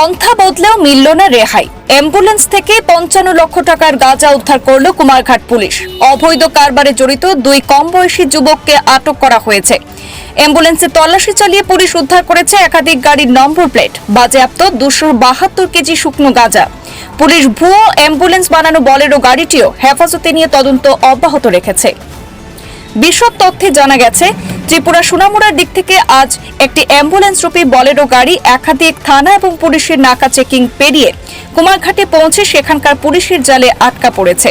পন্থা বদলেও মিলল না রেহাই। অ্যাম্বুলেন্স থেকে পঞ্চান্ন লক্ষ টাকার গাঁজা উদ্ধার করল কুমারঘাট পুলিশ। অবৈধ কারবারে জড়িত দুই কম বয়সী যুবককে আটক করা হয়েছে। অ্যাম্বুলেন্সে তল্লাশি চালিয়ে পুলিশ উদ্ধার করেছে একাধিক গাড়ির নম্বর প্লেট। বাজেয়াপ্ত দুশো বাহাত্তর কেজি শুকনো গাঁজা। পুলিশ ভুয়ো অ্যাম্বুলেন্স বানানো বলেরো গাড়িটিও হেফাজতে নিয়ে তদন্ত অব্যাহত রেখেছে। বিশদ তথ্যে জানা গেছে, ত্রিপুরা সোনামুড়ার দিক থেকে আজ একটি অ্যাম্বুলেন্স রূপী বলেরো গাড়ি একাধিক থানা এবং পুলিশের নাকা চেকিং পেরিয়ে কুমারঘাটে পৌঁছে সেখানকার পুলিশের জালে আটকা পড়েছে।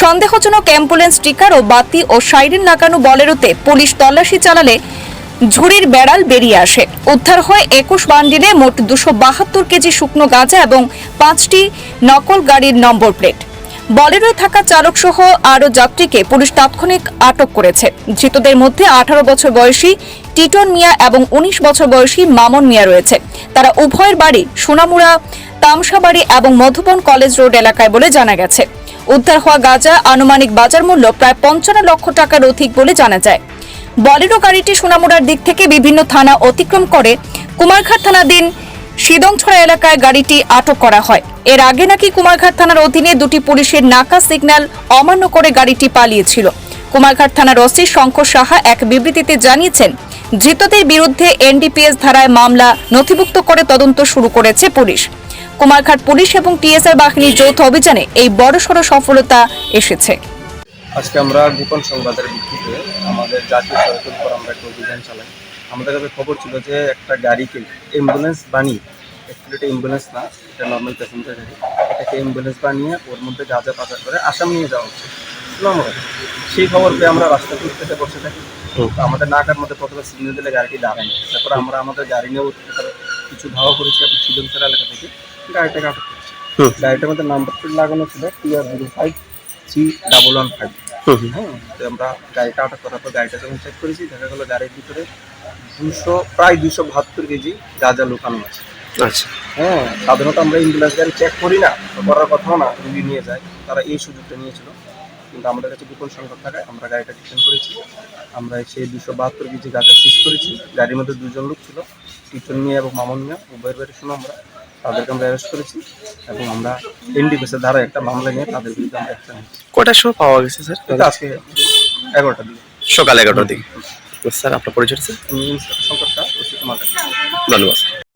সন্দেহজনক অ্যাম্বুলেন্স স্টিকার ও বাতি ও সাইরেন লাগানো বলেরোতে পুলিশ তল্লাশি চালালে ঝুড়ির বেড়াল বেরিয়ে আসে। উদ্ধার হয় একুশ বান্ডিলে মোট দুশো বাহাত্তর কেজি শুকনো গাঁজা এবং পাঁচটি নকল গাড়ির নম্বর প্লেট। বলেরোয় থাকা চালক সহ আরও যাত্রীকে পুলিশ তাৎক্ষণিক আটক করেছে। ধৃতদের মধ্যে আঠারো বছর বয়সী টিটন মিয়া এবং উনিশ বছর বয়সী মামন মিয়া রয়েছে। তারা উভয়ের বাড়ি সোনামুড়া, তামসাবাড়ি এবং মধুবন কলেজ রোড এলাকায় বলে জানা গেছে। উদ্ধার হওয়া গাঁজা আনুমানিক বাজার মূল্য প্রায় পঞ্চান্ন লক্ষ টাকার অধিক বলে জানা যায়। বলেরো গাড়িটি সোনামুড়ার দিক থেকে বিভিন্ন থানা অতিক্রম করে। কুমারঘাট থানাধীন সিদংছড়া এলাকায় গাড়িটি আটক করা হয়। এর আগে নাকি কুমারঘাট থানার অধীনে দুটি পুলিশের নাকা সিগন্যাল অমান্য করে গাড়িটি পালিয়েছিল। কুমারঘাট থানার ওসি শঙ্কর সাহা এক বিবৃতিতে জানিয়েছেন, ধৃতদের বিরুদ্ধে এনডিপিএস ধারায় মামলা নথিভুক্ত করে তদন্ত শুরু করেছে পুলিশ। কুমারঘাট পুলিশ এবং টিএসআর বাহিনীর যৌথ অভিযানে এই বড়সড় সফলতা এসেছে। আজকে আমরা গোপন সংবাদের ভিত্তিতে আমাদের জাতীয় সড়কের উপর আমরা একটা অভিযান চালাই। আমাদের কাছে খবর ছিল যে একটা গাড়িকে অ্যাম্বুলেন্স বানিয়ে অ্যাকচুয়ালি এটা অ্যাম্বুলেন্স না এটা নর্মাল প্যাসেঞ্জার গাড়ি। এটাকে অ্যাম্বুলেন্স বানিয়ে ওর মধ্যে গাঁজা পাচার করে আসাম নিয়ে যাওয়া হচ্ছে সুনামগঞ্জ। সেই খবর পেয়ে আমরা রাস্তা খুঁজতে বসে থাকি। আমাদের নাকার মধ্যে প্রথমে সিগন্যাল দিলে গাড়িটি দাঁড়ায়নি তারপরে আমরা আমাদের গাড়ি নিয়ে কিছু ধাওয়া করেছি আপনি সুদমসার এলাকা থেকে। গাড়িটাকে আটক করেছি। গাড়িটার মধ্যে নাম্বার প্লেট লাগানো ছিল two R zero five three double one five হ্যাঁ তো আমরা গাড়িটা আটক করার পর গাড়িটা যখন চেক করেছি। দেখা গেলো গাড়ির ভিতরে দুশো প্রায় দুশো বাহাত্তর কেজি গাঁজা লুকানো আছে। আচ্ছা। হ্যাঁ সাধারণত আমরা অ্যাম্বুলেন্স গাড়ি চেক করি না করার কথাও না রুগী নিয়ে যায় তারা এই সুযোগটা নিয়েছিল। কিন্তু আমাদের কাছে গোপন সংখ্যক থাকায় আমরা গাড়িটা ডিটেন করেছি। আমরা সেই দুশো বাহাত্তর কেজি গাঁজা সিজ করেছি। গাড়ির মধ্যে দুজন লোক ছিল টিটন মিয়া এবং মামন মিয়া উভয়ের বাড়ি শুনে আমরা। তাদেরকে আমরা অ্যারেস্ট করেছি এবং আমরা এনডিপিএসের ধারা একটা মামলা নিয়ে তাদের বিরুদ্ধে আমরা একটা কটার সময় পাওয়া গেছে স্যার? আজকে এগারোটার দিকে। সকাল এগারোটার দিকে। তো স্যার আপনার পরিচয় স্যার? শাহ ধন্যবাদ।